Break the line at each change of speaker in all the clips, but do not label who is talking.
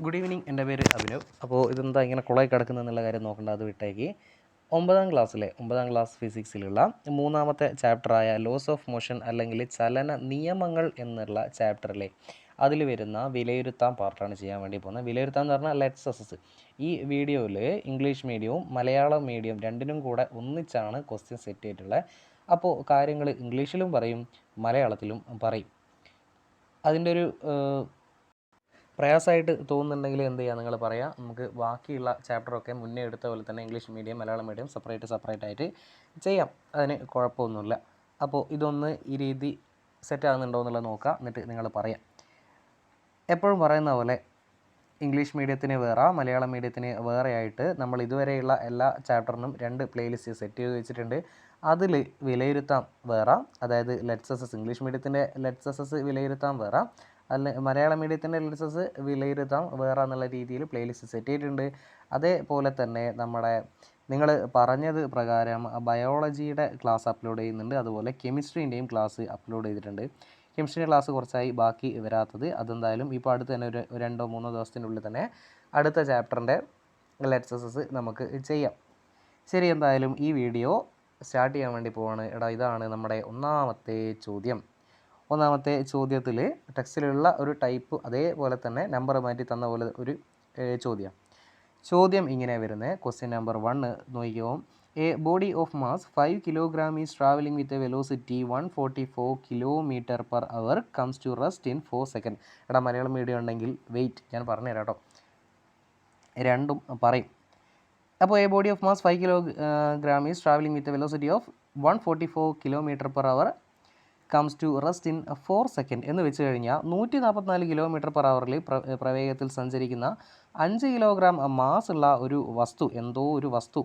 Good evening എന്റെ പേര് അഭിനവ്. അപ്പോൾ ഇതെന്താ ഇങ്ങനെ കുളമായി കിടക്കുന്നതെന്നുള്ള കാര്യം നോക്കേണ്ട. അത് വിട്ടേക്ക്. ഒമ്പതാം ക്ലാസ്സിലെ ഒമ്പതാം ക്ലാസ് ഫിസിക്സിലുള്ള മൂന്നാമത്തെ ചാപ്റ്ററായ ലോസ് ഓഫ് മോഷൻ അല്ലെങ്കിൽ ചലന നിയമങ്ങൾ എന്നുള്ള ചാപ്റ്ററിലെ അതിൽ വരുന്ന വിലയിരുത്താൻ പാർട്ടാണ് ചെയ്യാൻ വേണ്ടി പോകുന്നത്. വിലയിരുത്താൻ എന്ന് പറഞ്ഞാൽ ലെറ്റ്സ് അസസ് ഈ വീഡിയോയിൽ ഇംഗ്ലീഷ് മീഡിയവും മലയാളം മീഡിയം രണ്ടിനും കൂടെ ഒന്നിച്ചാണ് ക്വസ്റ്റ്യൻ സെറ്റ് ചെയ്തിട്ടുള്ളത്. അപ്പോൾ കാര്യങ്ങൾ ഇംഗ്ലീഷിലും പറയും മലയാളത്തിലും പറയും. അതിന്റെ ഒരു പ്രയാസമായിട്ട് തോന്നുന്നുണ്ടെങ്കിൽ എന്ത് ചെയ്യുക? നിങ്ങൾ പറയാം നമുക്ക് ബാക്കിയുള്ള ചാപ്റ്ററൊക്കെ മുന്നേ എടുത്ത പോലെ തന്നെ English medium Malayalam medium separate separate ആയിട്ട് ചെയ്യാം. അതിന് കുഴപ്പമൊന്നുമില്ല. അപ്പോൾ ഇതൊന്ന് ഈ രീതി സെറ്റ് ആകുന്നുണ്ടോ എന്നുള്ളത് നോക്കാം. എന്നിട്ട് നിങ്ങൾ പറയാം. എപ്പോഴും പറയുന്ന പോലെ ഇംഗ്ലീഷ് മീഡിയത്തിന് വേറെ മലയാളം മീഡിയത്തിന് വേറെ ആയിട്ട് നമ്മൾ ഇതുവരെയുള്ള എല്ലാ ചാപ്റ്ററിനും രണ്ട് പ്ലേലിസ്റ്റ് സെറ്റ് ചെയ്ത് വെച്ചിട്ടുണ്ട്. അതിൽ വിലയിരുത്താം വേറെ. അതായത് ലെറ്റ്സ് എസ് എസ് ഇംഗ്ലീഷ് മീഡിയത്തിന്റെ ലെറ്റ്സ് വിലയിരുത്താം വേറെ. അല്ല മലയാള മീഡിയത്തിന്റെ ലെറ്റ്സ് എസ് വിലയിരുത്താം. വേറെ എന്നുള്ള രീതിയിൽ പ്ലേലിസ്റ്റ് സെറ്റ് ചെയ്തിട്ടുണ്ട്. അതേപോലെ തന്നെ നമ്മുടെ നിങ്ങൾ പറഞ്ഞത് പ്രകാരം ബയോളജിയുടെ ക്ലാസ് അപ്ലോഡ് ചെയ്യുന്നുണ്ട്. അതുപോലെ കെമിസ്ട്രീന്റെയും ക്ലാസ് അപ്ലോഡ് ചെയ്തിട്ടുണ്ട്. കെമിസ്ട്രി ക്ലാസ് കുറച്ചായി ബാക്കി വരാത്തത്. അതെന്തായാലും ഇപ്പോൾ അടുത്ത് തന്നെ ഒരു രണ്ടോ മൂന്നോ ദിവസത്തിനുള്ളിൽ തന്നെ അടുത്ത ചാപ്റ്ററിന്റെ ലെറ്റ്സസ് നമുക്ക് ചെയ്യാം. ശരി എന്തായാലും ഈ വീഡിയോ സ്റ്റാർട്ട് ചെയ്യാൻ വേണ്ടി പോവാണ്. എടാ ഇതാണ് നമ്മുടെ ഒന്നാമത്തെ ചോദ്യം. ഒന്നാമത്തെ ചോദ്യത്തിൽ ടെക്സ്റ്റിലുള്ള ഒരു ടൈപ്പ് അതേപോലെ തന്നെ നമ്പർ മാറ്റി തന്ന പോലെ ഒരു ചോദ്യം. ചോദ്യം ഇങ്ങനെ വരുന്നത് ക്വസ്റ്റ്യൻ നമ്പർ വണ്ണ് നോക്കിയോ a body of mass five kilogram is travelling with a velocity one forty four kilometre per hour comes to rest in four second എടാ മലയാളം മീഡിയം ഉണ്ടെങ്കിൽ വെയിറ്റ് ഞാൻ പറഞ്ഞുതരാം കേട്ടോ രണ്ടും പറയും. അപ്പോൾ a body of mass five kilogram is travelling with a velocity of one forty four kilometre per hour comes to rest in four second എന്ന് വെച്ച് കഴിഞ്ഞാൽ നൂറ്റി നാൽപ്പത്തിനാല് കിലോമീറ്റർ പെർ അവറിൽ പ്രവേഗത്തിൽ സഞ്ചരിക്കുന്ന അഞ്ച് കിലോഗ്രാം മാസ് ഉള്ള ഒരു വസ്തു എന്തോ ഒരു വസ്തു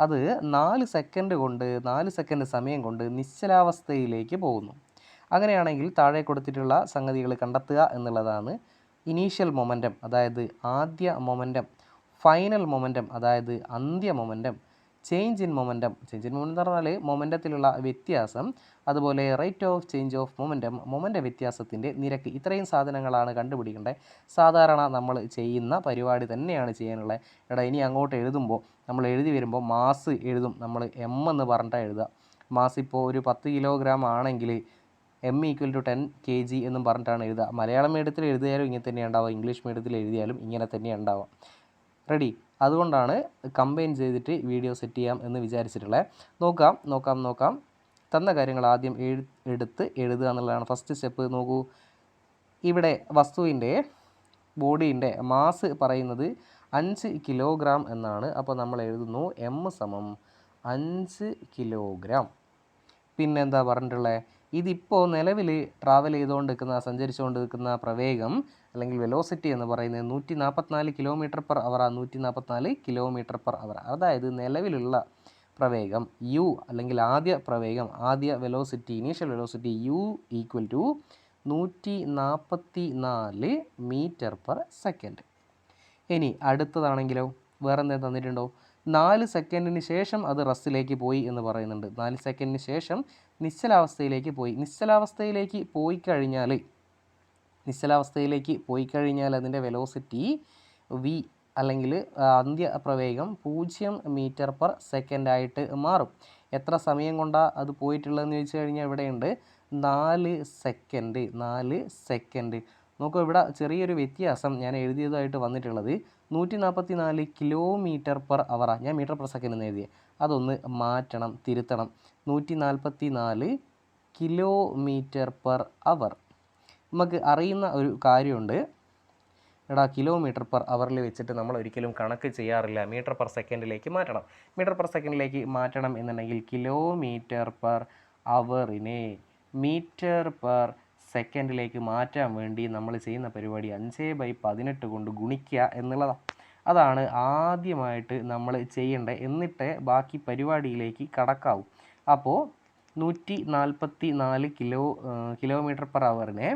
അത് നാല് സെക്കൻഡ് കൊണ്ട് നാല് സെക്കൻഡ് സമയം കൊണ്ട് നിശ്ചലാവസ്ഥയിലേക്ക് പോകുന്നു. അങ്ങനെയാണെങ്കിൽ താഴെ കൊടുത്തിട്ടുള്ള സംഗതികൾ കണ്ടെത്തുക എന്നുള്ളതാണ് ഇനീഷ്യൽ മൊമെന്റം അതായത് ആദ്യ മൊമെന്റം ഫൈനൽ മൊമെന്റം അതായത് അന്ത്യ momentum change in momentum change in momentum എന്ന് പറഞ്ഞാൽ മൊമെന്റത്തിലുള്ള വ്യത്യാസം അതുപോലെ rate of change of momentum moment വ്യത്യാസത്തിന്റെ നിരക്ക്. ഇത്രയും സാധനങ്ങളാണ് കണ്ടുപിടിക്കേണ്ടത്. സാധാരണ നമ്മൾ ചെയ്യുന്ന പരിപാടി തന്നെയാണ് ചെയ്യാനുള്ളത്. എടാ ഇനി അങ്ങോട്ട് എഴുതുമ്പോൾ നമ്മൾ എഴുതി വരുമ്പോൾ മാസ് എഴുതും. നമ്മൾ എം എന്ന് പറഞ്ഞിട്ടാണ് എഴുതുക. മാസ് ഇപ്പോൾ ഒരു പത്ത് കിലോഗ്രാം ആണെങ്കിൽ M equal to ten K G എന്നും പറഞ്ഞിട്ടാണ് എഴുതുക. മലയാളം മീഡിയത്തിൽ എഴുതിയാലും ഇങ്ങനെ തന്നെ ഉണ്ടാവുക. ഇംഗ്ലീഷ് മീഡിയത്തിൽ എഴുതിയാലും ഇങ്ങനെ തന്നെ ഉണ്ടാവുക. റെഡി അതുകൊണ്ടാണ് കമ്പൈൻ ചെയ്തിട്ട് വീഡിയോ സെറ്റ് ചെയ്യാം എന്ന് വിചാരിച്ചിട്ടുള്ളത് നോക്കാം നോക്കാം നോക്കാം. തന്ന കാര്യങ്ങൾ ആദ്യം എഴു എടുത്ത് എഴുതുക എന്നുള്ളതാണ് ഫസ്റ്റ് സ്റ്റെപ്പ് നോക്കൂ. ഇവിടെ വസ്തുവിന്റെ ബോഡീന്റെ മാസ് പറയുന്നത് അഞ്ച് കിലോഗ്രാം എന്നാണ്. അപ്പോൾ നമ്മൾ എഴുതുന്നു എം സമം അഞ്ച് കിലോഗ്രാം പിന്നെന്താ പറഞ്ഞിട്ടുള്ളത് ഇതിപ്പോൾ നിലവിൽ ട്രാവൽ ചെയ്തുകൊണ്ട് നിൽക്കുന്ന സഞ്ചരിച്ചുകൊണ്ട് നിൽക്കുന്ന പ്രവേഗം അല്ലെങ്കിൽ വെലോസിറ്റി എന്ന് പറയുന്നത് നൂറ്റി നാൽപ്പത്തിനാല് കിലോമീറ്റർ പെർ അവർ നൂറ്റി നാൽപ്പത്തിനാല് കിലോമീറ്റർ പെർ അവർ അതായത് നിലവിലുള്ള പ്രവേഗം യു അല്ലെങ്കിൽ ആദ്യ പ്രവേഗം ആദ്യ velocity initial velocity U equal to നൂറ്റി നാൽപ്പത്തി നാല് മീറ്റർ പെർ സെക്കൻഡ് ഇനി അടുത്തതാണെങ്കിലോ വേറെ എന്തെങ്കിലും തന്നിട്ടുണ്ടോ? നാല് സെക്കൻഡിന് ശേഷം അത് റസ്സിലേക്ക് പോയി എന്ന് പറയുന്നുണ്ട്. നാല് സെക്കൻഡിന് ശേഷം നിശ്ചലാവസ്ഥയിലേക്ക് പോയി. നിശ്ചലാവസ്ഥയിലേക്ക് പോയി കഴിഞ്ഞാൽ നിശ്ചലാവസ്ഥയിലേക്ക് പോയി കഴിഞ്ഞാൽ അതിന്റെ വെലോസിറ്റി വി അല്ലെങ്കിൽ അന്ത്യ പ്രവേഗം പൂജ്യം മീറ്റർ പെർ സെക്കൻഡ് ആയിട്ട് മാറും. എത്ര സമയം കൊണ്ടാണ് അത് പോയിട്ടുള്ളതെന്ന് ചോദിച്ചു കഴിഞ്ഞാൽ ഇവിടെയുണ്ട് നാല് സെക്കൻഡ് നാല് സെക്കൻഡ് നോക്കൂ ഇവിടെ ചെറിയൊരു വ്യത്യാസം ഞാൻ എഴുതിയതായിട്ട് വന്നിട്ടുള്ളത് നൂറ്റി നാൽപ്പത്തി നാല് കിലോമീറ്റർ പെർ അവറാണ് ഞാൻ മീറ്റർ പെർ സെക്കൻഡ് എന്ന് എഴുതിയത് അതൊന്ന് മാറ്റണം തിരുത്തണം. നൂറ്റി നാൽപ്പത്തി നാല് കിലോമീറ്റർ പെർ അവർ. നമുക്ക് അറിയുന്ന ഒരു കാര്യമുണ്ട്. എടാ കിലോമീറ്റർ പെർ അവറിൽ വെച്ചിട്ട് നമ്മൾ ഒരിക്കലും കണക്ക് ചെയ്യാറില്ല. മീറ്റർ പെർ സെക്കൻഡിലേക്ക് മാറ്റണം. മീറ്റർ പെർ സെക്കൻഡിലേക്ക് മാറ്റണം എന്നുണ്ടെങ്കിൽ കിലോമീറ്റർ പെർ അവറിനെ മീറ്റർ പെർ സെക്കൻഡിലേക്ക് മാറ്റാൻ വേണ്ടി നമ്മൾ ചെയ്യുന്ന പരിപാടി അഞ്ച് ബൈ പതിനെട്ട് കൊണ്ട് ഗുണിക്കുക എന്നുള്ളതാണ് അതാണ് ആദ്യമായിട്ട് നമ്മൾ ചെയ്യേണ്ടത്. എന്നിട്ട് ബാക്കി പരിപാടിയിലേക്ക് കടക്കാവും. അപ്പോൾ നൂറ്റി നാൽപ്പത്തി നാല് കിലോ കിലോമീറ്റർ പെർ അവറിനെ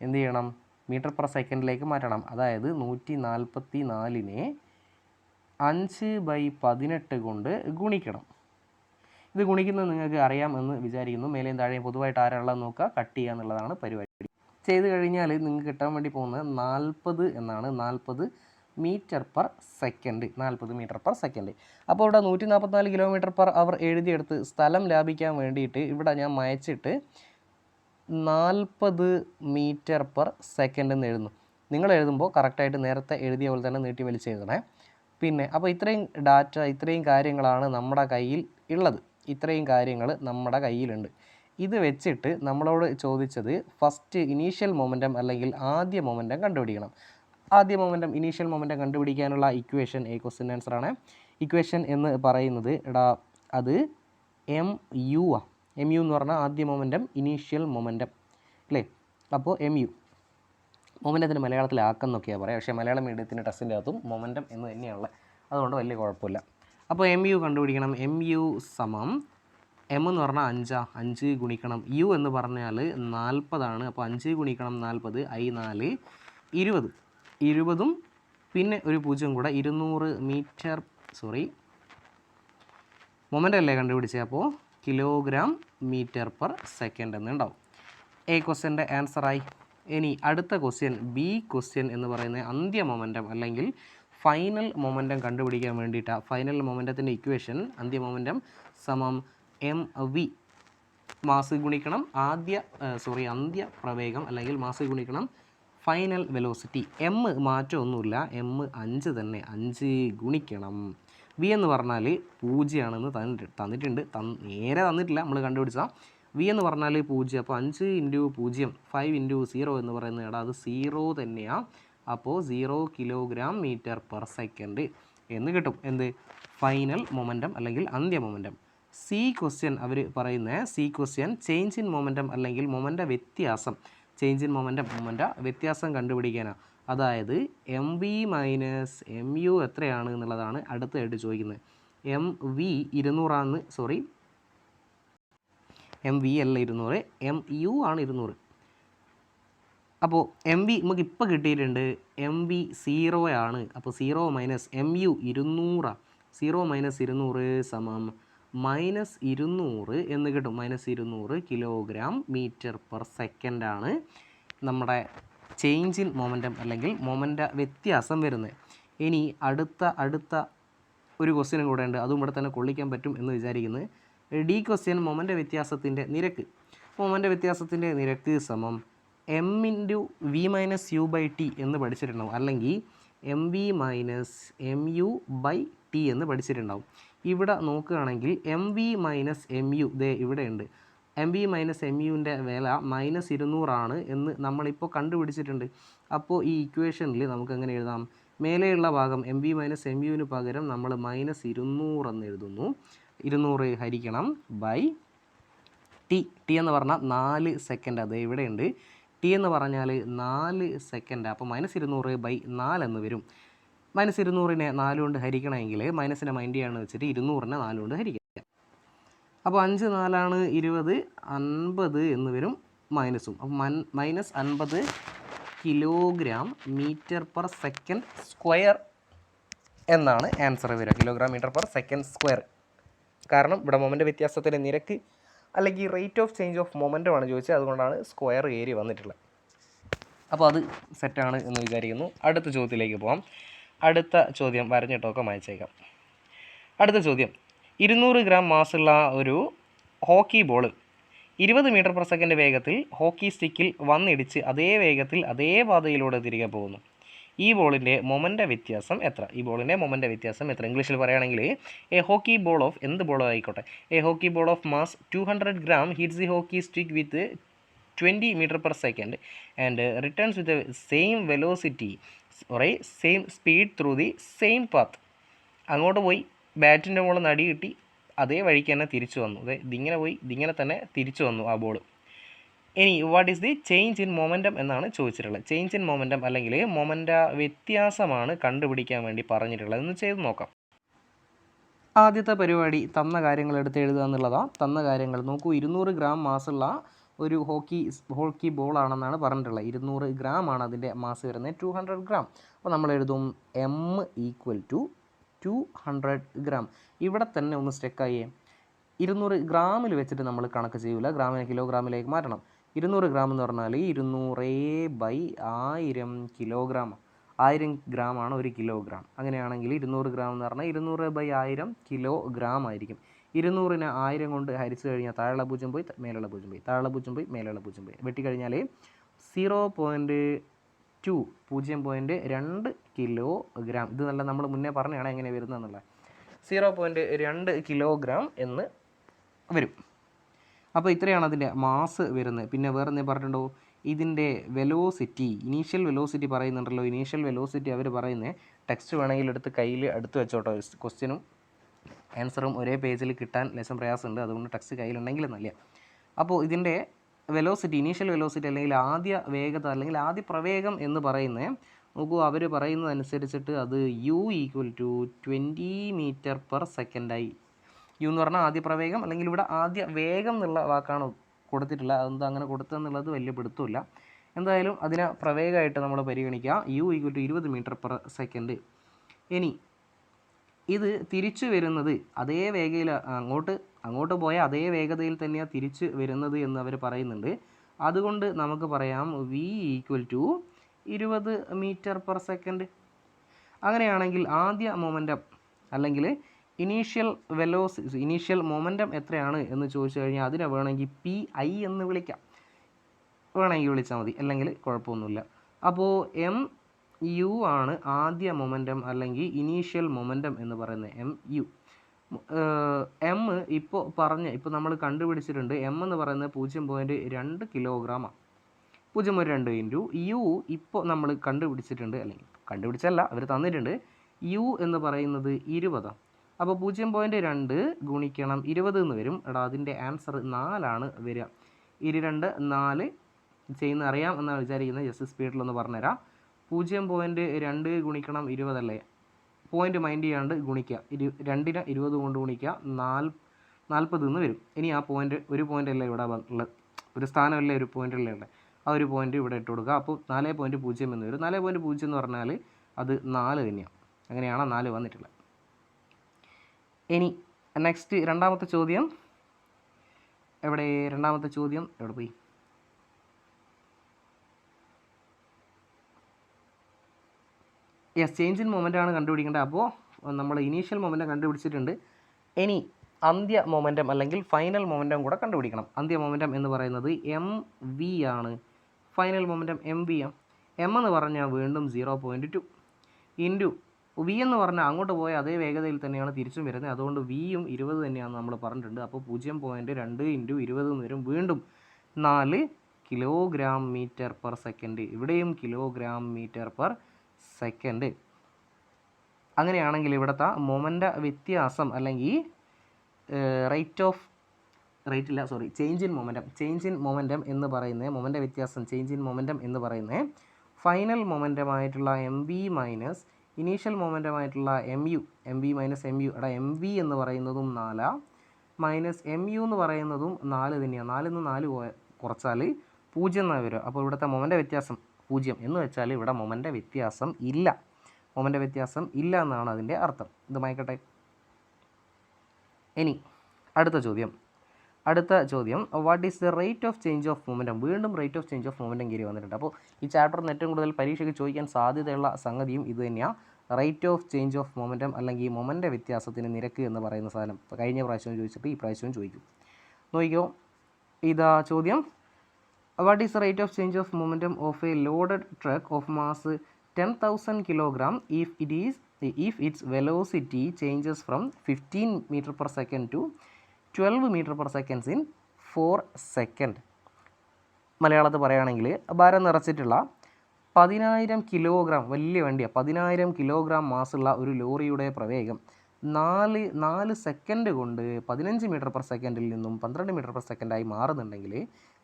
എന്ത് ചെയ്യണം? മീറ്റർ പെർ സെക്കൻഡിലേക്ക് മാറ്റണം. അതായത് നൂറ്റി നാൽപ്പത്തി നാലിനെ അഞ്ച് ബൈ പതിനെട്ട് കൊണ്ട് ഗുണിക്കണം. ഇത് ഗുണിക്കുന്നത് നിങ്ങൾക്ക് അറിയാം എന്ന് വിചാരിക്കുന്നു. മേലെയും താഴെയും പൊതുവായിട്ട് ആരാളുള്ളത് നോക്കുക. കട്ട് ചെയ്യുക എന്നുള്ളതാണ് പരിപാടി. ചെയ്ത് കഴിഞ്ഞാൽ നിങ്ങൾക്ക് കിട്ടാൻ വേണ്ടി പോകുന്നത് നാൽപ്പത് എന്നാണ്. നാൽപ്പത് മീറ്റർ പെർ സെക്കൻഡ് നാൽപ്പത് മീറ്റർ പെർ സെക്കൻഡ്. അപ്പോൾ ഇവിടെ നൂറ്റി നാൽപ്പത്തിനാല് കിലോമീറ്റർ പെർ അവർ എഴുതിയെടുത്ത് സ്ഥലം ലാഭിക്കാൻ വേണ്ടിയിട്ട് ഇവിടെ ഞാൻ മയച്ചിട്ട് നാൽപ്പത് മീറ്റർ പെർ സെക്കൻഡ് എന്ന് എഴുതുന്നു. നിങ്ങൾ എഴുതുമ്പോൾ കറക്റ്റായിട്ട് നേരത്തെ എഴുതിയ പോലെ തന്നെ നീട്ടി വലിച്ച് എഴുതണേ. പിന്നെ അപ്പോൾ ഇത്രയും ഡാറ്റ ഇത്രയും കാര്യങ്ങളാണ് നമ്മുടെ കയ്യിൽ ഉള്ളത്. ഇത്രയും കാര്യങ്ങൾ നമ്മുടെ കയ്യിലുണ്ട്. ഇത് വെച്ചിട്ട് നമ്മളോട് ചോദിച്ചത് ഫസ്റ്റ് ഇനീഷ്യൽ മൊമെന്റം അല്ലെങ്കിൽ ആദ്യ മൊമെന്റം കണ്ടുപിടിക്കണം. ആദ്യ മൊമെന്റം ഇനീഷ്യൽ മൊമെന്റം കണ്ടുപിടിക്കാനുള്ള ഇക്വേഷൻ എ ക്വസ്റ്റ്യൻ ആൻസർ ആണ്. ഇക്വേഷൻ എന്ന് പറയുന്നത് എടാ അത് എം യു ആ. എം യു എന്ന് പറഞ്ഞാൽ ആദ്യ മൊമെന്റം ഇനീഷ്യൽ മൊമെന്റം അല്ലേ? അപ്പോൾ എം യു മൊമെന്റത്തിന് മലയാളത്തിൽ ആക്കെന്നൊക്കെയാണ് പറയുക പക്ഷേ മലയാളം മീഡിയത്തിന്റെ ടെസ്റ്റിന്റെ അകത്തും മൊമെന്റം എന്ന് തന്നെയാണുള്ളത്. അതുകൊണ്ട് വലിയ കുഴപ്പമില്ല. അപ്പോൾ എം യു കണ്ടുപിടിക്കണം. എം യു സമം എം എന്ന് പറഞ്ഞാൽ അഞ്ചാ. അഞ്ച് ഗുണിക്കണം. യു എന്ന് പറഞ്ഞാൽ നാൽപ്പതാണ്. അപ്പോൾ അഞ്ച് ഗുണിക്കണം നാൽപ്പത് ഐ നാല് ഇരുപത്. ഇരുപതും പിന്നെ ഒരു പൂജ്യം കൂടെ ഇരുന്നൂറ് മീറ്റർ സോറി മൊമെന്റ് അല്ലേ കണ്ടുപിടിച്ചത് അപ്പോൾ കിലോഗ്രാം മീറ്റർ പെർ സെക്കൻഡ് എന്ന് ഉണ്ടാവും എ ക്വസ്റ്റ്യന്റെ ആൻസറായി ഇനി അടുത്ത ക്വസ്റ്റ്യൻ ബി ക്വസ്റ്റ്യൻ എന്ന് പറയുന്ന അന്ത്യ മൊമെന്റം അല്ലെങ്കിൽ ഫൈനൽ മൊമെന്റം കണ്ടുപിടിക്കാൻ വേണ്ടിയിട്ടാണ് ഫൈനൽ മൊമെന്റത്തിന്റെ ഇക്വേഷൻ അന്ത്യ മൊമെന്റം സമം എം വി മാസ് ഗുണിക്കണം ആദ്യ സോറി അന്ത്യ പ്രവേഗം അല്ലെങ്കിൽ മാസ് ഗുണിക്കണം ഫൈനൽ വെലോസിറ്റി. എം മാറ്റമൊന്നുമില്ല. എം അഞ്ച് തന്നെ. അഞ്ച് ഗുണിക്കണം. വി എന്ന് പറഞ്ഞാൽ പൂജ്യമാണെന്ന് തന്നിട്ട് തന്നിട്ടുണ്ട്. തന്ന് നേരെ തന്നിട്ടില്ല. നമ്മൾ കണ്ടുപിടിച്ചാൽ വി എന്ന് പറഞ്ഞാൽ പൂജ്യം. അപ്പോൾ അഞ്ച് ഇന്റു പൂജ്യം ഫൈവ് ഇന്റു സീറോ എന്ന് പറയുന്നത് എടാ അത് സീറോ തന്നെയാണ് അപ്പോൾ zero kilogram metre per second എന്ന് കിട്ടും. എന്ത്? ഫൈനൽ മൊമെന്റം അല്ലെങ്കിൽ അന്ത്യ മൊമെന്റം സി ക്വസ്റ്റ്യൻ അവർ പറയുന്നത് C question change in momentum അല്ലെങ്കിൽ മൊമെന്റ വ്യത്യാസം. ചേഞ്ച് ഇൻ മൊമെന്റം മൊമെന്റ വ്യത്യാസം കണ്ടുപിടിക്കാനാണ് അതായത് M V minus M U എത്രയാണ് എന്നുള്ളതാണ് അടുത്തായിട്ട് ചോദിക്കുന്നത്. എം വി ഇരുന്നൂറാന്ന് സോറി എം വി അല്ല ഇരുന്നൂറ് എം യു ആണ് ഇരുന്നൂറ്. അപ്പോൾ എം വി നമുക്ക് ഇപ്പോൾ കിട്ടിയിട്ടുണ്ട് എം വി സീറോ ആണ്. അപ്പോൾ സീറോ മൈനസ് എം യു ഇരുന്നൂറാണ് സീറോ മൈനസ് ഇരുന്നൂറ് സമം മൈനസ് ഇരുന്നൂറ് എന്ന് കിട്ടും. മൈനസ് ഇരുന്നൂറ് കിലോഗ്രാം മീറ്റർ പെർ സെക്കൻഡ് ആണ് നമ്മുടെ ചേഞ്ച് ഇൻ മൊമെന്റം അല്ലെങ്കിൽ മൊമെന്റ വ്യത്യാസം വരുന്നത്. ഇനി അടുത്ത അടുത്ത ഒരു ക്വസ്റ്റ്യനും കൂടെ ഉണ്ട് അതും ഇവിടെ തന്നെ കൊള്ളിക്കാൻ പറ്റും എന്ന് വിചാരിക്കുന്നത് ഡി ക്വസ്റ്റ്യൻ മൊമെന്റ വ്യത്യാസത്തിന്റെ നിരക്ക്. മൊമെന്റ വ്യത്യാസത്തിന്റെ നിരക്ക് സമം M into V minus U by T എന്ന് പഠിച്ചിട്ടുണ്ടാവും. അല്ലെങ്കിൽ M V minus M U by T എന്ന് പഠിച്ചിട്ടുണ്ടാവും. ഇവിടെ നോക്കുകയാണെങ്കിൽ M V minus M U ദേ ഇവിടെയുണ്ട്. എം വി മൈനസ് എം യുവിന്റെ വില മൈനസ് ഇരുന്നൂറാണ് എന്ന് നമ്മളിപ്പോൾ കണ്ടുപിടിച്ചിട്ടുണ്ട്. അപ്പോൾ ഈ ഇക്വേഷനിൽ നമുക്ക് എങ്ങനെ എഴുതാം? മേലെയുള്ള ഭാഗം എം വി മൈനസ് എം യുവിന് പകരം നമ്മൾ മൈനസ് ഇരുന്നൂറ് എന്ന് എഴുതുന്നു. ഇരുന്നൂറ് ഹരിക്കണം ബൈ ടി ടി എന്ന് പറഞ്ഞാൽ നാല് സെക്കൻഡ് അത് ഇവിടെയുണ്ട്. ടി എന്ന് പറഞ്ഞാൽ നാല് സെക്കൻഡ് അപ്പോൾ മൈനസ് ഇരുന്നൂറ് ബൈ നാലെന്ന് വരും. മൈനസ് ഇരുന്നൂറിനെ നാലുകൊണ്ട് ഹരിക്കണമെങ്കിൽ മൈനസിനെ മൈൻഡ് ചെയ്യാന്ന് വെച്ചിട്ട് ഇരുന്നൂറിനെ നാലുകൊണ്ട് ഹരിക്കാം അപ്പോൾ അഞ്ച് നാലാണ് ഇരുപത് അൻപത് എന്ന് വരും മൈനസും. അപ്പോൾ മൻ മൈനസ് അൻപത് kilogram metre per second square എന്നാണ് ആൻസർ വരിക. Kilogram metre per second square. കാരണം ഇവിടെ മൊമെന്റ് വ്യത്യാസത്തിന്റെ നിരക്ക് അല്ലെങ്കിൽ റേറ്റ് ഓഫ് ചേഞ്ച് ഓഫ് മൊമെന്റുമാണ് ചോദിച്ചത്. അതുകൊണ്ടാണ് സ്ക്വയർ ഏരിയ വന്നിട്ടുള്ളത്. അപ്പോൾ അത് സെറ്റാണ് എന്ന് വിചാരിക്കുന്നു. അടുത്ത ചോദ്യത്തിലേക്ക് പോകാം അടുത്ത ചോദ്യം വരഞ്ഞിട്ടൊക്കെ മായച്ചേക്കാം. അടുത്ത ചോദ്യം. ഇരുന്നൂറ് ഗ്രാം മാസുള്ള ഒരു ഹോക്കി ബോൾ ഇരുപത് മീറ്റർ പെർ സെക്കൻഡ് വേഗത്തിൽ ഹോക്കി സ്റ്റിക്കിൽ വന്നിടിച്ച് അതേ വേഗത്തിൽ അതേ പാതയിലൂടെ തിരികെ പോകുന്നു. ഈ ബോളിന്റെ മൊമന്റ വ്യത്യാസം എത്ര? ഈ ബോളിന്റെ മൊമന്റ വ്യത്യാസം എത്ര? ഇംഗ്ലീഷിൽ പറയുകയാണെങ്കിൽ എ ഹോക്കി ബോൾ ഓഫ് എന്ത് ബോളോ ആയിക്കോട്ടെ? A hockey ball of mass two hundred gram hits the hockey stick with twenty metre per second and returns with same velocity sorry same speed through the same path അങ്ങോട്ട് പോയി ബാറ്റിന്റെ മുകളിൽ നടി കിട്ടി. അതേ വഴിക്ക് തന്നെ തിരിച്ചു വന്നു. അതെ ഇതിങ്ങനെ പോയി ഇതിങ്ങനെ തന്നെ തിരിച്ചു വന്നു ആ ബോൾ ഇനി what is the change in momentum എന്നാണ് ചോദിച്ചിട്ടുള്ളത്. ചേഞ്ച് ഇൻ മൊമെന്റം അല്ലെങ്കിൽ മൊമെന്റ വ്യത്യാസമാണ് കണ്ടുപിടിക്കാൻ വേണ്ടി പറഞ്ഞിട്ടുള്ളത്. എന്ന് ചെയ്ത് നോക്കാം. ആദ്യത്തെ പരിപാടി തന്ന കാര്യങ്ങൾ എടുത്ത് എഴുതുക എന്നുള്ളതാണ് തന്ന കാര്യങ്ങൾ നോക്കൂ. ഇരുന്നൂറ് ഗ്രാം മാസുള്ള ഒരു ഹോക്കി ഹോക്കി ബോൾ ആണെന്നാണ് പറഞ്ഞിട്ടുള്ളത്. ഇരുന്നൂറ് ഗ്രാം ആണ് അതിന്റെ മാസ് വരുന്നത്. ടു ഹൺഡ്രഡ് ഗ്രാം അപ്പോൾ നമ്മൾ എഴുതും M equal to two hundred gram ഇവിടെ തന്നെ ഒന്ന് സ്റ്റെക്കായേ ഇരുന്നൂറ് ഗ്രാമിൽ വെച്ചിട്ട് നമ്മൾ കണക്ക് ചെയ്യൂല. ഗ്രാമിനെ കിലോഗ്രാമിലേക്ക് മാറ്റണം. ഇരുന്നൂറ് ഗ്രാം എന്ന് പറഞ്ഞാൽ ഇരുന്നൂറേ ബൈ ആയിരം കിലോഗ്രാം ആയിരം ആണ് ഒരു കിലോഗ്രാം അങ്ങനെയാണെങ്കിൽ ഇരുന്നൂറ് ഗ്രാം എന്ന് പറഞ്ഞാൽ ഇരുന്നൂറ് ബൈ ആയിരം കിലോഗ്രാം ആയിരിക്കും. ഇരുന്നൂറിന് ആയിരം കൊണ്ട് ഹരിച്ചു കഴിഞ്ഞാൽ താഴെയുള്ള പൂജ്യം പോയി മേലുള്ള പൂജ്യം പോയി താഴെയുള്ള പൂജ്യം പോയി മേലുള്ള പൂജ്യം പോയി. വെട്ടിക്കഴിഞ്ഞാൽ സീറോ പോയിന്റ് ടു പൂജ്യം പോയിന്റ് രണ്ട് കിലോ ഗ്രാം. ഇത് നല്ല നമ്മൾ മുന്നേ പറഞ്ഞാണ് എങ്ങനെ വരുന്നതെന്നുള്ളത് സീറോ പോയിന്റ് രണ്ട് കിലോഗ്രാം എന്ന് വരും. അപ്പോൾ ഇത്രയാണ് അതിന്റെ മാസ് വരുന്നത്. പിന്നെ വേറെ എന്തെങ്കിലും പറഞ്ഞിട്ടുണ്ടോ? ഇതിന്റെ വെലോസിറ്റി ഇനീഷ്യൽ വെലോസിറ്റി പറയുന്നുണ്ടല്ലോ. ഇനീഷ്യൽ വെലോസിറ്റി അവർ പറയുന്നത്. ടെക്സ്റ്റ് വേണമെങ്കിൽ എടുത്ത് കയ്യിൽ എടുത്ത് വെച്ചോട്ടോ ക്വസ്റ്റ്യനും ആൻസറും ഒരേ പേജിൽ കിട്ടാൻ ലേശം പ്രയാസമുണ്ട്. അതുകൊണ്ട് ടെക്സ്റ്റ് കയ്യിലുണ്ടെങ്കിൽ നല്ല അപ്പോൾ ഇതിന്റെ വെലോസിറ്റി ഇനീഷ്യൽ വെലോസിറ്റി അല്ലെങ്കിൽ ആദ്യ വേഗത അല്ലെങ്കിൽ ആദ്യ പ്രവേഗം എന്ന് പറയുന്നത് നോക്കൂ അവർ പറയുന്നതനുസരിച്ചിട്ട് അത് u equal to twenty metre per സെക്കൻഡായി U എന്ന് പറഞ്ഞാൽ ആദ്യ പ്രവേഗം അല്ലെങ്കിൽ ഇവിടെ ആദ്യ വേഗം എന്നുള്ള വാക്കാണ് കൊടുത്തിട്ടില്ല അതെന്താ അങ്ങനെ കൊടുത്തതെന്നുള്ളത് വലിയ പിടുത്തമില്ല. എന്തായാലും അതിനെ പ്രവേഗമായിട്ട് നമ്മൾ പരിഗണിക്കുക. യു ഈക്വൽ ടു ഇരുപത് മീറ്റർ പെർ സെക്കൻഡ് ഇനി ഇത് തിരിച്ചു വരുന്നത് അതേ വേഗയിൽ അങ്ങോട്ട് അങ്ങോട്ട് പോയ അതേ വേഗതയിൽ തന്നെയാണ് തിരിച്ച് വരുന്നത് എന്ന് അവർ പറയുന്നുണ്ട്. അതുകൊണ്ട് നമുക്ക് പറയാം വി ഈക്വൽ ടു ഇരുപത് മീറ്റർ പെർ സെക്കൻഡ് അങ്ങനെയാണെങ്കിൽ ആദ്യ മൊമെന്റം അല്ലെങ്കിൽ ഇനീഷ്യൽ വെലോസി ഇനീഷ്യൽ മൊമെന്റം എത്രയാണ് എന്ന് ചോദിച്ചു കഴിഞ്ഞാൽ അതിനെ വേണമെങ്കിൽ പി ഐ എന്ന് വിളിക്കാം. വേണമെങ്കിൽ വിളിച്ചാൽ മതി അല്ലെങ്കിൽ കുഴപ്പമൊന്നുമില്ല. അപ്പോൾ എം യു ആണ് ആദ്യ മൊമെന്റം അല്ലെങ്കിൽ ഇനീഷ്യൽ മൊമെന്റം എന്ന് പറയുന്നത് എം യു. എം ഇപ്പോൾ പറഞ്ഞ ഇപ്പോൾ നമ്മൾ കണ്ടുപിടിച്ചിട്ടുണ്ട് എം എന്ന് പറയുന്നത് പൂജ്യം പോയിന്റ് രണ്ട് കിലോഗ്രാമാണ് പൂജ്യം പോയിന്റ് രണ്ട് ഇന്റു യു ഇപ്പോൾ നമ്മൾ കണ്ടുപിടിച്ചിട്ടുണ്ട് അല്ലെങ്കിൽ കണ്ടുപിടിച്ചല്ല അവർ തന്നിട്ടുണ്ട്. യു എന്ന് പറയുന്നത് ഇരുപതാണ് അപ്പോൾ പൂജ്യം പോയിന്റ് രണ്ട് ഗുണിക്കണം ഇരുപത് എന്ന് വരും. എടാ അതിന്റെ ആൻസർ നാലാണ് വരിക. ഇരു രണ്ട് നാല് ചെയ്യുന്ന അറിയാം എന്നാണ് വിചാരിക്കുന്നത്. ജസ്റ്റ് സ്പീഡിലൊന്ന് പറഞ്ഞുതരാം. പൂജ്യം പോയിന്റ് രണ്ട് ഗുണിക്കണം ഇരുപതല്ലേ? പോയിന്റ് മൈൻഡ് ചെയ്യാണ്ട് ഗുണിക്കുക. ഇരു രണ്ടിന് ഇരുപത് കൊണ്ട് ഗുണിക്കുക നാൽ നാൽപ്പത് നിന്ന് വരും. ഇനി ആ പോയിന്റ് ഒരു പോയിന്റ് അല്ലേ ഇവിടെ ഉള്ളത് ഒരു സ്ഥാനമല്ലേ ഒരു പോയിന്റ് അല്ലേ ഉള്ളത് ആ ഒരു പോയിന്റ് ഇവിടെ ഇട്ട് കൊടുക്കുക. അപ്പോൾ നാല് പോയിന്റ് പൂജ്യം എന്ന് വരും. നാല് പോയിന്റ് പൂജ്യം എന്ന് പറഞ്ഞാൽ അത് നാല് തന്നെയാണ്. അങ്ങനെയാണ് നാല് വന്നിട്ടുള്ളത്. ഇനി നെക്സ്റ്റ് രണ്ടാമത്തെ ചോദ്യം. എവിടെ? രണ്ടാമത്തെ ചോദ്യം എവിടെ പോയി? യെസ് ചേഞ്ച് ഇൻ മൊമെന്റ് ആണ് കണ്ടുപിടിക്കേണ്ടത്. അപ്പോൾ നമ്മൾ ഇനീഷ്യൽ മൊമെന്റം കണ്ടുപിടിച്ചിട്ടുണ്ട്. ഇനി അന്ത്യ മൊമെന്റം അല്ലെങ്കിൽ ഫൈനൽ മൊമെന്റം കൂടെ കണ്ടുപിടിക്കണം. അന്ത്യ മൊമെന്റം എന്ന് പറയുന്നത് എം വി ആണ്. Final momentum m v m m എന്ന് പറഞ്ഞാൽ വീണ്ടും zero point two into v എന്ന് പറഞ്ഞാൽ അങ്ങോട്ട് പോയ അതേ വേഗതയിൽ തന്നെയാണ് തിരിച്ചും വരുന്നത്. അതുകൊണ്ട് വിയും ഇരുപത് തന്നെയാണ് നമ്മൾ പറഞ്ഞിട്ടുണ്ട്. അപ്പോൾ പൂജ്യം പോയിന്റ് രണ്ട് ഇന്റു ഇരുപത് എന്ന് വരും. വീണ്ടും നാല് കിലോഗ്രാം മീറ്റർ പെർ സെക്കൻഡ് ഇവിടെയും കിലോഗ്രാം മീറ്റർ പെർ സെക്കൻഡ് അങ്ങനെയാണെങ്കിൽ ഇവിടുത്തെ മൊമെന്റ വ്യത്യാസം അല്ലെങ്കിൽ റേറ്റ് ഓഫ് റേറ്റ് ഇല്ല sorry change in momentum change in momentum എന്ന് പറയുന്നത് മൊമെന്റ വ്യത്യാസം ചേഞ്ച് ഇൻ മൊമെന്റം എന്ന് പറയുന്നത് ഫൈനൽ മൊമെന്റമായിട്ടുള്ള m V minus initial മൊമെന്റമായിട്ടുള്ള m u m v minus m u എടാ എം വി എന്ന് പറയുന്നതും നാലാ മൈനസ് എം യു എന്ന് പറയുന്നതും നാല് തന്നെയാണ് നാലിൽ നിന്ന് നാല് കുറച്ചാൽ പൂജ്യം എന്നാണ് വരിക. അപ്പോൾ ഇവിടുത്തെ മൊമെന്റ വ്യത്യാസം പൂജ്യം എന്ന് വെച്ചാൽ ഇവിടെ മൊമന്റെ വ്യത്യാസം ഇല്ല. മൊമന്റെ വ്യത്യാസം ഇല്ല എന്നാണ് അതിന്റെ അർത്ഥം. ഇത് മയക്കട്ടെ ഇനി അടുത്ത ചോദ്യം. അടുത്ത ചോദ്യം what is the rate of change of momentum വീണ്ടും rate of change of momentum കയറി വന്നിട്ടുണ്ട്. അപ്പോൾ ഈ ചാപ്റ്ററിന് ഏറ്റവും കൂടുതൽ പരീക്ഷയ്ക്ക് ചോദിക്കാൻ സാധ്യതയുള്ള സംഗതിയും ഇത് തന്നെയാണ് rate of change of momentum അല്ലെങ്കിൽ മൊമന്റെ വ്യത്യാസത്തിന് നിരക്ക് എന്ന് പറയുന്ന സാധനം. കഴിഞ്ഞ പ്രാവശ്യവും ചോദിച്ചിട്ട് ഈ പ്രാവശ്യവും ചോദിക്കും. നോക്കിയോ ഇതാ ചോദ്യം. What is rate of change of momentum of a loaded truck of mass ten thousand kilogram if it is if its velocity changes from fifteen metre per second to twelve metre per seconds in four second മലയാളത്തിൽ പറയുകയാണെങ്കിൽ ഭാരം നിറച്ചിട്ടുള്ള പതിനായിരം kilogram വലിയ വണ്ടിയാണ് പതിനായിരം kilogram മാസുള്ള ഒരു ലോറിയുടെ പ്രവേഗം നാല് നാല് സെക്കൻഡ് കൊണ്ട് പതിനഞ്ച് മീറ്റർ പെർ സെക്കൻഡിൽ നിന്നും പന്ത്രണ്ട് മീറ്റർ പെർ സെക്കൻഡായി മാറുന്നുണ്ടെങ്കിൽ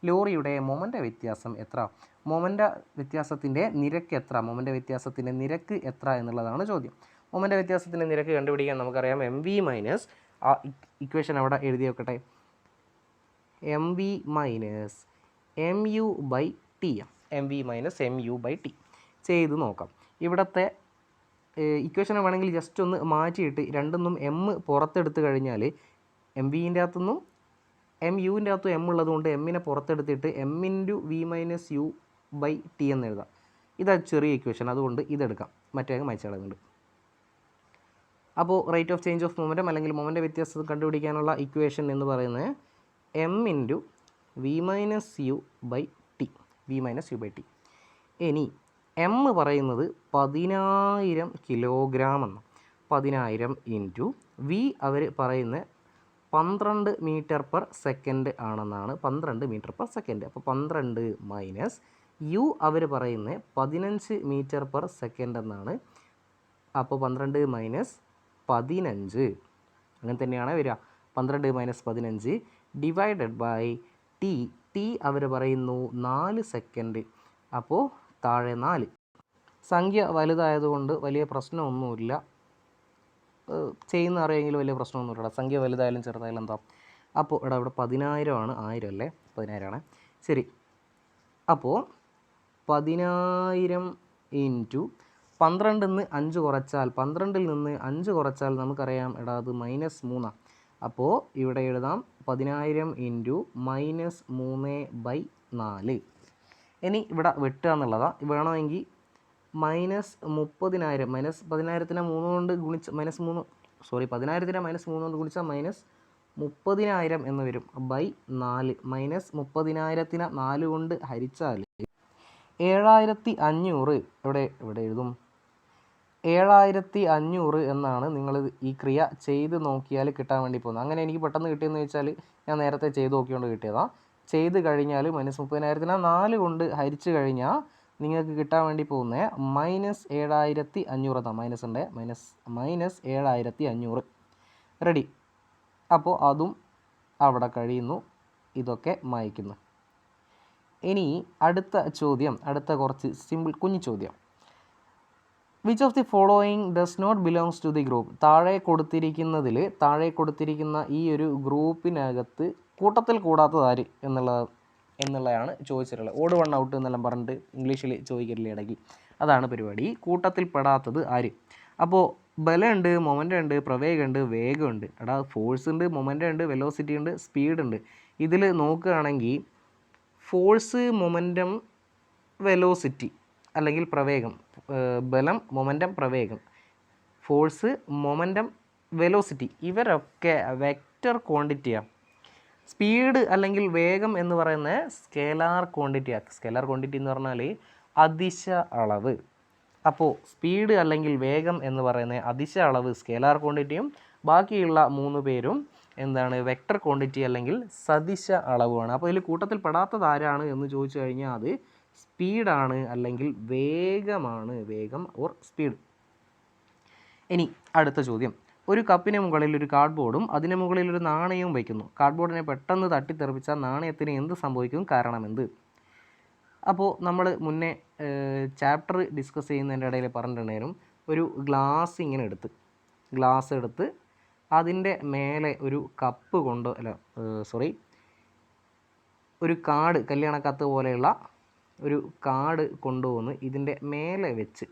ലോറിയുടെ മൊമന്റ വ്യത്യാസം എത്ര? മൊമന്റ വ്യത്യാസത്തിന്റെ നിരക്ക് എത്ര? മൊമന്റ വ്യത്യാസത്തിന്റെ നിരക്ക് എത്ര എന്നുള്ളതാണ് ചോദ്യം. മൊമന്റ വ്യത്യാസത്തിന്റെ നിരക്ക് കണ്ടുപിടിക്കാൻ നമുക്കറിയാം എം വി മൈനസ് ആ ഇക്വേഷൻ അവിടെ എഴുതി വെക്കട്ടെ. M v minus m u by t m. V minus m u by t. ചെയ്ത് നോക്കാം. ഇവിടുത്തെ ഇക്വേഷനെ വേണമെങ്കിൽ ജസ്റ്റ് ഒന്ന് മാറ്റിയിട്ട് രണ്ടൊന്നും എം പുറത്തെടുത്ത് കഴിഞ്ഞാൽ എം വിന്റെ അകത്തുനിന്നും എം യുവിന്റെ അകത്ത് എം ഉള്ളതുകൊണ്ട് എമ്മിനെ പുറത്തെടുത്തിട്ട് m into v minus u by t എന്ന് എഴുതാം. ഇതാ ചെറിയ ഇക്വേഷൻ അതുകൊണ്ട് ഇതെടുക്കാം. മറ്റേ അങ്ങ് മായ്ച്ചളയുന്നുണ്ട് അപ്പോൾ rate of change of momentum അല്ലെങ്കിൽ മൊമെന്റ് വ്യത്യാസം കണ്ടുപിടിക്കാനുള്ള ഇക്വേഷൻ എന്ന് പറയുന്നത് m into v minus u by t v minus u by t ഇനി എം പറയുന്നത് പതിനായിരം കിലോഗ്രാം എന്ന് പതിനായിരം ഇന്റു വി അവർ പറയുന്നത് പന്ത്രണ്ട് മീറ്റർ പെർ സെക്കൻഡ് ആണെന്നാണ് പന്ത്രണ്ട് മീറ്റർ പെർ സെക്കൻഡ്. അപ്പോൾ പന്ത്രണ്ട് മൈനസ് യു അവർ പറയുന്നത് പതിനഞ്ച് മീറ്റർ പെർ സെക്കൻഡ് എന്നാണ്. അപ്പോൾ പന്ത്രണ്ട് മൈനസ് പതിനഞ്ച്. അങ്ങനെ തന്നെയാണ് വരിക. പന്ത്രണ്ട് മൈനസ് പതിനഞ്ച് ഡിവൈഡഡ് ബൈ ടി. ടി അവർ പറയുന്നു നാല് സെക്കൻഡ്. അപ്പോൾ താഴെ നാല്. സംഖ്യ വലുതായതുകൊണ്ട് വലിയ പ്രശ്നമൊന്നുമില്ല. ചെയ്യുന്ന അറിയെങ്കിൽ വലിയ പ്രശ്നമൊന്നും ഇല്ല സംഖ്യ വലുതായാലും ചെറുതായാലും എന്താ. അപ്പോൾ ഇവിടെ ഇവിടെ പതിനായിരമാണ്. ആയിരം അല്ലേ പതിനായിരമാണ്. ശരി. അപ്പോൾ പതിനായിരം ഇന്റു പന്ത്രണ്ടിൽ നിന്ന് അഞ്ച് കുറച്ചാൽ പന്ത്രണ്ടിൽ നിന്ന് അഞ്ച് കുറച്ചാൽ നമുക്കറിയാം എടാ അത് മൈനസ് മൂന്നാണ് അപ്പോൾ ഇവിടെ എഴുതാം പതിനായിരം ഇന്റു മൈനസ് മൂന്ന് ബൈ നാല്. ഇനി ഇവിടെ വെട്ടുക എന്നുള്ളതാണ് വേണമെങ്കിൽ മൈനസ് മുപ്പതിനായിരം. മൈനസ് പതിനായിരത്തിനെ മൂന്ന് കൊണ്ട് ഗുണിച്ച് മൈനസ് മൂന്ന് സോറി പതിനായിരത്തിനെ മൈനസ് മൂന്ന് കൊണ്ട് ഗുണിച്ചാൽ മൈനസ് മുപ്പതിനായിരം എന്ന് വരും. ബൈ നാല്. മൈനസ് മുപ്പതിനായിരത്തിനെ നാല് കൊണ്ട് ഹരിച്ചാൽ ഏഴായിരത്തി അഞ്ഞൂറ് ഇവിടെ ഇവിടെ എഴുതും? ഏഴായിരത്തി അഞ്ഞൂറ് എന്നാണ് നിങ്ങൾ ഈ ക്രിയ ചെയ്ത് നോക്കിയാൽ കിട്ടാൻ വേണ്ടി പോകുന്നത്. അങ്ങനെ എനിക്ക് പെട്ടെന്ന് കിട്ടിയെന്ന് വെച്ചാൽ ഞാൻ നേരത്തെ ചെയ്ത് നോക്കിക്കൊണ്ട് കിട്ടിയതാണ് ചെയ്ത് കഴിഞ്ഞാൽ മൈനസ് മുപ്പതിനായിരത്തിനെ നാല് കൊണ്ട് ഹരിച്ചു കഴിഞ്ഞാൽ നിങ്ങൾക്ക് കിട്ടാൻ വേണ്ടി പോകുന്നത് മൈനസ് ഏഴായിരത്തി അഞ്ഞൂറ് എന്നാണ് മൈനസ് ഉണ്ട് മൈനസ് മൈനസ് ഏഴായിരത്തി അഞ്ഞൂറ്. റെഡി. അപ്പോൾ അതും അവിടെ കഴിയുന്നു ഇതൊക്കെ മായ്ക്കുന്നു. ഇനി അടുത്ത ചോദ്യം അടുത്ത കുറച്ച് സിമ്പിൾ കുഞ്ഞു ചോദ്യം. Which of the following does not belongs to the group താഴെ കൊടുത്തിരിക്കുന്നതിൽ താഴെ കൊടുത്തിരിക്കുന്ന ഈ ഒരു ഗ്രൂപ്പിനകത്ത് കൂട്ടത്തിൽ കൂടാത്തത് ആര് എന്നുള്ള എന്നുള്ളതാണ് ചോദിച്ചിട്ടുള്ളത്. ഓട് വൺ ഔട്ട് എന്നെല്ലാം പറഞ്ഞിട്ട് ഇംഗ്ലീഷിൽ ചോദിക്കലില്ല ഇടയ്ക്ക്? അതാണ് പരിപാടി. കൂട്ടത്തിൽ പെടാത്തത് ആര്? അപ്പോൾ ബലമുണ്ട് മൊമെന്റ് ഉണ്ട് പ്രവേഗമുണ്ട് വേഗമുണ്ട്. എടാ ഫോഴ്സ് ഉണ്ട് മൊമെന്റ് ഉണ്ട് വെലോസിറ്റി ഉണ്ട് സ്പീഡ് ഉണ്ട്. ഇതിൽ നോക്കുകയാണെങ്കിൽ ഫോഴ്സ് മൊമെന്റം വെലോസിറ്റി അല്ലെങ്കിൽ പ്രവേഗം ബലം മൊമെന്റം പ്രവേഗം ഫോഴ്സ് മൊമെന്റം വെലോസിറ്റി ഇവരൊക്കെ വെക്റ്റർ ക്വാണ്ടിറ്റിയാണ് സ്പീഡ് അല്ലെങ്കിൽ വേഗം എന്ന് പറയുന്നത് സ്കേലാർ ക്വാണ്ടിറ്റിയാണ് സ്കേലാർ ക്വാണ്ടിറ്റി എന്ന് പറഞ്ഞാൽ അതിശ അളവ്. അപ്പോൾ സ്പീഡ് അല്ലെങ്കിൽ വേഗം എന്ന് പറയുന്ന അതിശ അളവ് സ്കേലാർ ക്വാണ്ടിറ്റിയും ബാക്കിയുള്ള മൂന്ന് പേരും എന്താണ് വെക്ടർ ക്വാണ്ടിറ്റി അല്ലെങ്കിൽ സദിശ അളവുമാണ്. അപ്പോൾ ഇതിൽ കൂട്ടത്തിൽ പെടാത്തത് ആരാണ് എന്ന് ചോദിച്ചു കഴിഞ്ഞാൽ അത് സ്പീഡാണ് അല്ലെങ്കിൽ വേഗമാണ്. വേഗം ഓർ സ്പീഡ്. ഇനി അടുത്ത ചോദ്യം. ഒരു കപ്പിന് മുകളിൽ ഒരു കാർഡ്ബോർഡും അതിന് മുകളിൽ ഒരു നാണയവും വയ്ക്കുന്നു. കാർഡ്ബോർഡിനെ പെട്ടെന്ന് തട്ടിത്തെറിപ്പിച്ചാൽ നാണയത്തിന് എന്ത് സംഭവിക്കും? കാരണമെന്ത് അപ്പോൾ നമ്മൾ മുന്നേ ചാപ്റ്റർ ഡിസ്കസ് ചെയ്യുന്നതിന്റെ ഇടയിൽ പറഞ്ഞിട്ടുണ്ടായിരുന്നു ഒരു ഗ്ലാസ് ഇങ്ങനെ എടുത്ത് ഗ്ലാസ് എടുത്ത് അതിന്റെ മേലെ ഒരു കപ്പ് കൊണ്ട് അല്ല സോറി ഒരു കാർഡ് കല്യാണക്കത്ത് പോലെയുള്ള ഒരു കാർഡ് കൊണ്ടുവന്ന് ഇതിന്റെ മേലെ വെച്ച്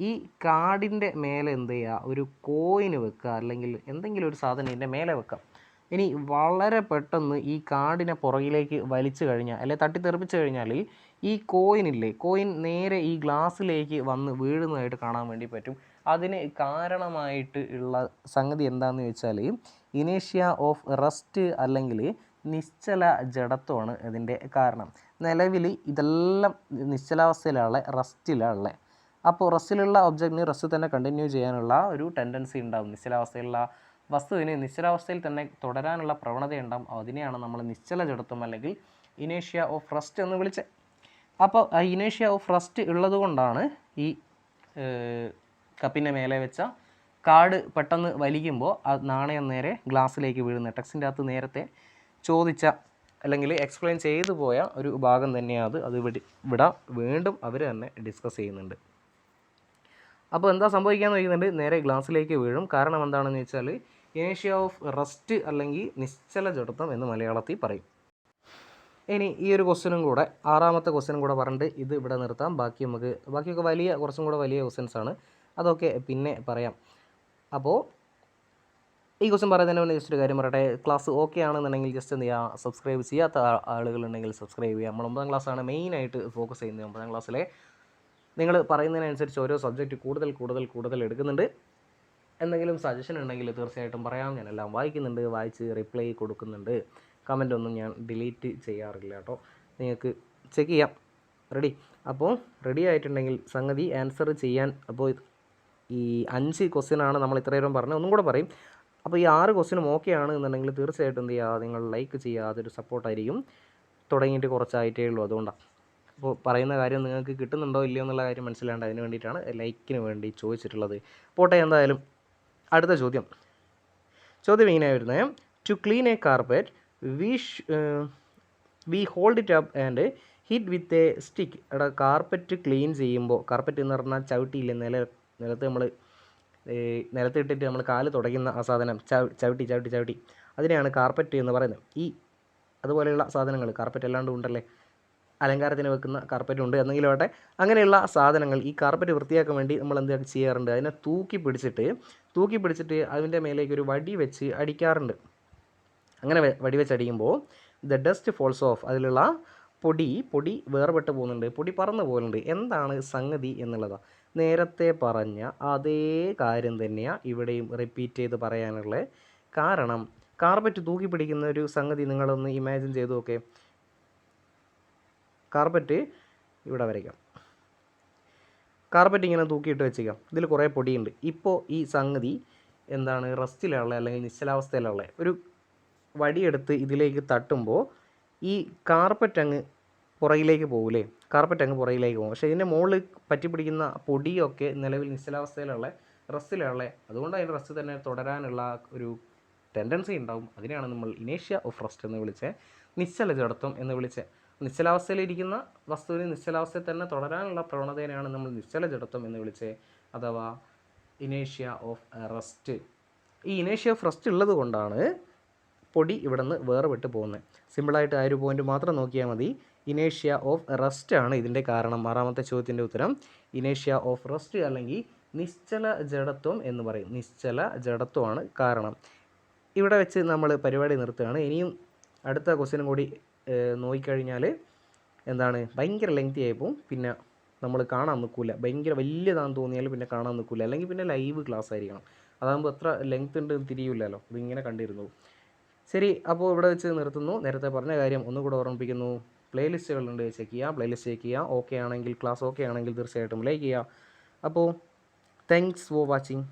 ഈ കാർഡിന്റെ മേലെ എന്ത് ചെയ്യുക? ഒരു കോയിന് വെക്കുക. അല്ലെങ്കിൽ എന്തെങ്കിലും ഒരു സാധനം ഇതിന്റെ മേലെ വെക്കാം ഇനി വളരെ പെട്ടെന്ന് ഈ കാർഡിനെ പുറകിലേക്ക് വലിച്ചു കഴിഞ്ഞാൽ അല്ലെ തട്ടിത്തെറിപ്പിച്ച് കഴിഞ്ഞാൽ ഈ കോയിനില്ലേ കോയിൻ നേരെ ഈ ഗ്ലാസ്സിലേക്ക് വന്ന് വീഴുന്നതായിട്ട് കാണാൻ വേണ്ടി പറ്റും. അതിന് കാരണമായിട്ട് ഉള്ള സംഗതി എന്താണെന്ന് വെച്ചാൽ ഇനേഷ്യ ഓഫ് റസ്റ്റ് അല്ലെങ്കിൽ നിശ്ചല ജഡത്വമാണ് ഇതിന്റെ കാരണം. നിലവിൽ ഇതെല്ലാം നിശ്ചലാവസ്ഥയിലുള്ള റസ്റ്റിലുള്ള അപ്പോൾ റസ്റ്റിലുള്ള ഒബ്ജക്റ്റിന് റസ്റ്റ് തന്നെ കണ്ടിന്യൂ ചെയ്യാനുള്ള ഒരു ടെൻഡൻസി ഉണ്ടാവും. നിശ്ചലാവസ്ഥയിലുള്ള വസ്തുവിന് നിശ്ചലാവസ്ഥയിൽ തന്നെ തുടരാനുള്ള പ്രവണത ഉണ്ടാവും. അതിനെയാണ് നമ്മൾ നിശ്ചല ജഡത്വം അല്ലെങ്കിൽ ഇനേഷ്യ ഓഫ് റസ്റ്റ് എന്ന് വിളിച്ചത്. അപ്പോൾ ആ ഇനേഷ്യ ഓഫ് റസ്റ്റ് ഉള്ളതുകൊണ്ടാണ് ഈ കപ്പിന്റെ മേലെ വെച്ച കാർഡ് പെട്ടെന്ന് വലിക്കുമ്പോൾ ആ നാണയം നേരെ ഗ്ലാസ്സിലേക്ക് വീഴുന്നത് ടെക്സിന്റെ അകത്ത് നേരത്തെ ചോദിച്ച അല്ലെങ്കിൽ എക്സ്പ്ലെയിൻ ചെയ്തു പോയ ഒരു ഭാഗം തന്നെയാണ് അത് അത് ഇവിടെ വീണ്ടും അവർ തന്നെ ഡിസ്കസ് ചെയ്യുന്നുണ്ട്. അപ്പോൾ എന്താ സംഭവിക്കാന്ന് ചോദിക്കുന്നുണ്ട് നേരെ ഗ്ലാസ്സിലേക്ക് വീഴും. കാരണം എന്താണെന്ന് വെച്ചാൽ ഏഷ്യ ഓഫ് റസ്റ്റ് അല്ലെങ്കിൽ നിശ്ചല ജഡത്വം എന്ന് മലയാളത്തിൽ പറയും. ഇനി ഈ ഒരു ക്വസ്റ്റ്യനും കൂടെ ആറാമത്തെ ക്വസ്റ്റ്യനും കൂടെ പറഞ്ഞിട്ട് ഇത് ഇവിടെ നിർത്താം. ബാക്കി നമുക്ക് ബാക്കിയൊക്കെ വലിയ കുറച്ചും കൂടെ വലിയ ക്വസ്റ്റ്യൻസ് ആണ്. അതൊക്കെ പിന്നെ പറയാം. അപ്പോൾ ഈ ക്വസ്റ്റ്യൻ പറയുന്നതിന് മുന്നേ ജസ്റ്റ് ഒരു കാര്യം പറയട്ടെ. ക്ലാസ് ഓക്കെ ആണെന്നുണ്ടെങ്കിൽ ജസ്റ്റ് എന്ത് ചെയ്യുക? സബ്സ്ക്രൈബ് ചെയ്യാത്ത ആളുകളുണ്ടെങ്കിൽ സബ്സ്ക്രൈബ് ചെയ്യുക. നമ്മൾ ഒമ്പതാം ക്ലാസ്സാണ് മെയിനായിട്ട് ഫോക്കസ് ചെയ്യുന്നത്. ഒമ്പതാം ക്ലാസ്സിലെ നിങ്ങൾ പറയുന്നതിനനുസരിച്ച് ഓരോ സബ്ജക്റ്റ് കൂടുതൽ കൂടുതൽ കൂടുതൽ എടുക്കുന്നുണ്ട്. എന്തെങ്കിലും സജഷൻ ഉണ്ടെങ്കിൽ തീർച്ചയായിട്ടും പറയാം. ഞാൻ എല്ലാം വായിക്കുന്നുണ്ട് വായിച്ച് റിപ്ലൈ കൊടുക്കുന്നുണ്ട്. കമന്റ് ഒന്നും ഞാൻ ഡിലീറ്റ് ചെയ്യാറില്ല കേട്ടോ. നിങ്ങൾക്ക് ചെക്ക് ചെയ്യാം. റെഡി അപ്പോൾ റെഡി ആയിട്ടുണ്ടെങ്കിൽ സംഗതി ആൻസർ ചെയ്യാൻ അപ്പോൾ ഈ അഞ്ച് ക്വസ്റ്റ്യനാണ് നമ്മൾ ഇത്രയും പറഞ്ഞത്. ഒന്നും കൂടെ പറയും. അപ്പോൾ ഈ ആറ് ക്വസ്റ്റ്യനും ഓക്കെ ആണ് എന്നുണ്ടെങ്കിൽ തീർച്ചയായിട്ടും എന്ത് ചെയ്യുക നിങ്ങൾ ലൈക്ക് ചെയ്യുക. അതൊരു സപ്പോർട്ടായിരിക്കും തുടങ്ങിയിട്ട് കുറച്ചായിട്ടേ ഉള്ളൂ. അതുകൊണ്ടാണ് അപ്പോൾ പറയുന്ന കാര്യം നിങ്ങൾക്ക് കിട്ടുന്നുണ്ടോ ഇല്ലയോ എന്നുള്ള കാര്യം മനസ്സിലാണ്ട് അതിന് വേണ്ടിയിട്ടാണ് ലൈക്കിന് വേണ്ടി ചോദിച്ചിട്ടുള്ളത്. പോട്ടെ എന്തായാലും അടുത്ത ചോദ്യം. ചോദ്യം ഇങ്ങനെ വരുന്നത് to clean a carpet we we hold it up and hit with a stick എടാ കാർപ്പറ്റ് ക്ലീൻ ചെയ്യുമ്പോൾ കാർപ്പറ്റ് എന്ന് പറഞ്ഞാൽ ചവിട്ടിയില്ല നില നിലത്ത് നമ്മൾ നിലത്തിട്ടിട്ട് നമ്മൾ കാൽ തുടയ്ക്കുന്ന ആ സാധനം ചവി- ചവിട്ടി ചവിട്ടി ചവിട്ടി. അതിനെയാണ് കാർപ്പറ്റ് എന്ന് പറയുന്നത്. ഈ അതുപോലെയുള്ള സാധനങ്ങൾ കാർപ്പറ്റ് അല്ലാണ്ട് ഉണ്ടല്ലേ? അലങ്കാരത്തിന് വെക്കുന്ന കാർപ്പറ്റ് ഉണ്ട്. എന്നെങ്കിലും ആവട്ടെ അങ്ങനെയുള്ള സാധനങ്ങൾ ഈ കാർപ്പറ്റ് വൃത്തിയാക്കാൻ വേണ്ടി നമ്മൾ എന്താണ് ചെയ്യാറുണ്ട്. അതിനെ തൂക്കി പിടിച്ചിട്ട് തൂക്കി പിടിച്ചിട്ട് അതിന്റെ മേലേക്ക് ഒരു വടി വെച്ച് അടിക്കാറുണ്ട്. അങ്ങനെ വടി വെച്ച് അടിക്കുമ്പോൾ ദ ഡസ്റ്റ് ഫോൾസ് ഓഫ് അതിലുള്ള പൊടി പൊടി വേർപെട്ട് പോകുന്നുണ്ട്. പൊടി പറന്നു പോകുന്നുണ്ട്. എന്താണ് സംഗതി എന്നുള്ളതാണ് നേരത്തെ പറഞ്ഞ അതേ കാര്യം തന്നെയാണ് ഇവിടെയും റിപ്പീറ്റ് ചെയ്ത് പറയാനുള്ളത് കാരണം കാർപ്പറ്റ് തൂക്കി പിടിക്കുന്ന ഒരു സംഗതി നിങ്ങളൊന്ന് ഇമാജിൻ ചെയ്തു നോക്കേ. കാർപ്പറ്റ് ഇവിടെ വരയ്ക്കാം. കാർപ്പറ്റ് ഇങ്ങനെ തൂക്കിയിട്ട് വെച്ചേക്കാം. ഇതിൽ കുറേ പൊടിയുണ്ട്. ഇപ്പോൾ ഈ സംഗതി എന്താണ്? റെസ്റ്റിലുള്ള അല്ലെങ്കിൽ നിശ്ചലാവസ്ഥയിലുള്ള ഒരു വടിയെടുത്ത് ഇതിലേക്ക് തട്ടുമ്പോൾ ഈ കാർപ്പറ്റ് അങ്ങ് പുറകിലേക്ക് പോകില്ലേ കാർപ്പറ്റ് അങ്ങ് പുറകിലേക്ക് പോകും. പക്ഷേ ഇതിന്റെ മുകളിൽ പറ്റി പിടിക്കുന്ന പൊടിയൊക്കെ നിലവിൽ നിശ്ചലാവസ്ഥയിലുള്ള റസ്റ്റിലുള്ള അതുകൊണ്ട് അതിന്റെ റസ്റ്റ് തന്നെ തുടരാനുള്ള ഒരു ടെൻഡൻസി ഉണ്ടാവും. അതിനെയാണ് നമ്മൾ ഇനേഷ്യ ഓഫ് റസ്റ്റ് എന്ന് വിളിച്ച്. നിശ്ചല ജഡത്വം എന്ന് വിളിച്ചത് നിശ്ചലാവസ്ഥയിലിരിക്കുന്ന വസ്തുവിന് നിശ്ചലാവസ്ഥയിൽ തന്നെ തുടരാനുള്ള പ്രവണതയാണ് നമ്മൾ നിശ്ചല ജഡത്വം എന്ന് വിളിച്ചത് അഥവാ ഇനേഷ്യ ഓഫ് റെസ്റ്റ്. ഈ ഇനേഷ്യ ഓഫ് റെസ്റ്റ് ഉള്ളത് കൊണ്ടാണ് പൊടി ഇവിടെ നിന്ന് വിട്ട് പോകുന്നത് സിമ്പിളായിട്ട് ആ ഒരു പോയിന്റ് മാത്രം നോക്കിയാൽ മതി. ഇനേഷ്യ ഓഫ് റെസ്റ്റ് ആണ് ഇതിന്റെ കാരണം. ആറാമത്തെ ചോദ്യത്തിന്റെ ഉത്തരം ഇനേഷ്യ ഓഫ് റെസ്റ്റ് അല്ലെങ്കിൽ നിശ്ചല ജഡത്വം എന്ന് പറയും. നിശ്ചല ജഡത്വമാണ് കാരണം. ഇവിടെ വെച്ച് നമ്മൾ പരിപാടി നിർത്തുകയാണ്. ഇനിയും അടുത്ത ക്വസ്റ്റ്യനും കൂടി നോക്കിക്കഴിഞ്ഞാൽ എന്താണ് ഭയങ്കര ലെങ്തി ആയിപ്പോവും പിന്നെ നമ്മൾ കാണാൻ നിൽക്കില്ല ഭയങ്കര വലിയതാണെന്ന് തോന്നിയാൽ പിന്നെ കാണാൻ നിൽക്കില്ല അല്ലെങ്കിൽ പിന്നെ ലൈവ് ക്ലാസ് ആയിരിക്കണം. അതാകുമ്പോൾ എത്ര ലെങ്ത് ഉണ്ട് തിരിയില്ലല്ലോ. ഇതിങ്ങനെ കണ്ടിരുന്നു. ശരി അപ്പോൾ ഇവിടെ വെച്ച് നിർത്തുന്നു. നേരത്തെ പറഞ്ഞ കാര്യം ഒന്നുകൂടെ ഓർമ്മിപ്പിക്കുന്നു. പ്ലേലിസ്റ്റുകളുണ്ട് ചെക്ക് ചെയ്യുക പ്ലേലിസ്റ്റ് ചെക്ക് ചെയ്യുക ഓക്കെ ആണെങ്കിൽ ക്ലാസ് ഓക്കെ ആണെങ്കിൽ തീർച്ചയായിട്ടും ലൈക്ക് ചെയ്യുക അപ്പോൾ താങ്ക്സ് ഫോർ വാച്ചിങ്